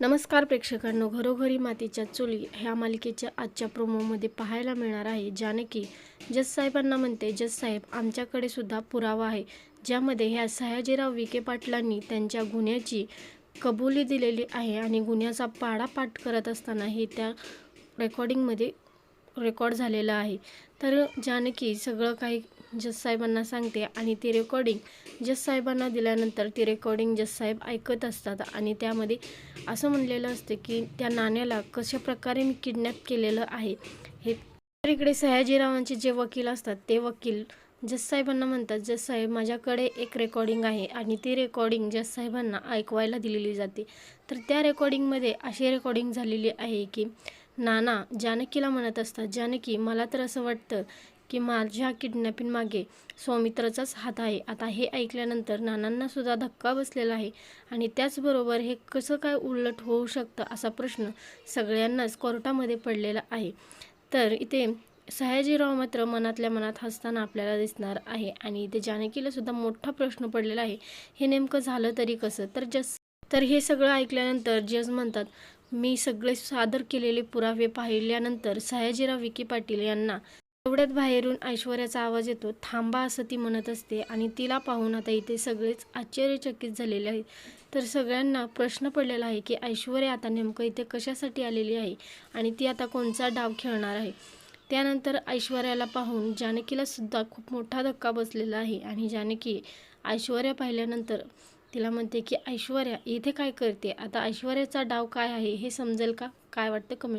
नमस्कार प्रेक्षकांनो घरोघरी मातीच्या चुली ह्या मालिकेच्या आजच्या प्रोमोमध्ये पाहायला मिळणार आहे ज्याने की जज साहेबांना म्हणते जस साहेब आमच्याकडे सुद्धा पुरावा आहे ज्यामध्ये ह्या सयाजीराव विखे पाटलांनी त्यांच्या गुन्ह्याची कबुली दिलेली आहे आणि गुन्ह्याचा पाडापाठ करत असताना हे त्या रेकॉर्डिंगमध्ये रेकॉर्ड झालेलं आहे. तर जानकी सगळं काही जस साहेबांना सांगते आणि ती रेकॉर्डिंग जस साहेबांना दिल्यानंतर ती रेकॉर्डिंग जस साहेब ऐकत असतात आणि त्यामध्ये असं म्हणलेलं असतं की त्या नाण्याला कशा प्रकारे मी किडनॅप केलेलं आहे. हे तर इकडे सयाजीरावांचे जे वकील असतात ते वकील जस साहेबांना म्हणतात जस साहेब माझ्याकडे एक रेकॉर्डिंग आहे आणि ती रेकॉर्डिंग जस साहेबांना ऐकवायला दिलेली जाते. तर त्या रेकॉर्डिंगमध्ये अशी रेकॉर्डिंग झालेली आहे की नाना जानकीला म्हणत असतात जानकी मला तर असं वाटतं की माझ्या किडनॅपिंगमागे सौमित्राचाच हात आहे. आता हे ऐकल्यानंतर नानांना सुद्धा धक्का बसलेला आहे आणि त्याचबरोबर हे कसं काय उलट होऊ शकतं असा प्रश्न सगळ्यांनाच कोर्टामध्ये पडलेला आहे. तर इथे सयाजीराव मात्र मनातल्या मनात हसताना आपल्याला दिसणार आहे आणि इथे जानकीला सुद्धा मोठा प्रश्न पडलेला आहे. हे नेमकं झालं तरी कसं? तर जस तर हे सगळं ऐकल्यानंतर जज म्हणतात मी सगळे सादर केलेले पुरावे पाहिल्यानंतर सयाजीराव विखे पाटील यांना एवढ्यात बाहेरून ऐश्वर्याचा आवाज येतो. थांबा असं ती म्हणत असते आणि तिला पाहून आता इथे सगळेच आश्चर्यचकित झालेले आहेत. तर सगळ्यांना प्रश्न पडलेला आहे की ऐश्वर्या आता नेमकं इथे कशासाठी आलेली आहे आणि ती आता कोणचा डाव खेळणार आहे? त्यानंतर ऐश्वर्याला पाहून जानकीला सुद्धा खूप मोठा धक्का बसलेला आहे आणि जानकी ऐश्वर्या पाहिल्यानंतर तिला म्हणते की ऐश्वर्या इथे काय करते? आता ऐश्वर्याचा डाव काय आहे हे समजेल का? काय वाटतं कमेंट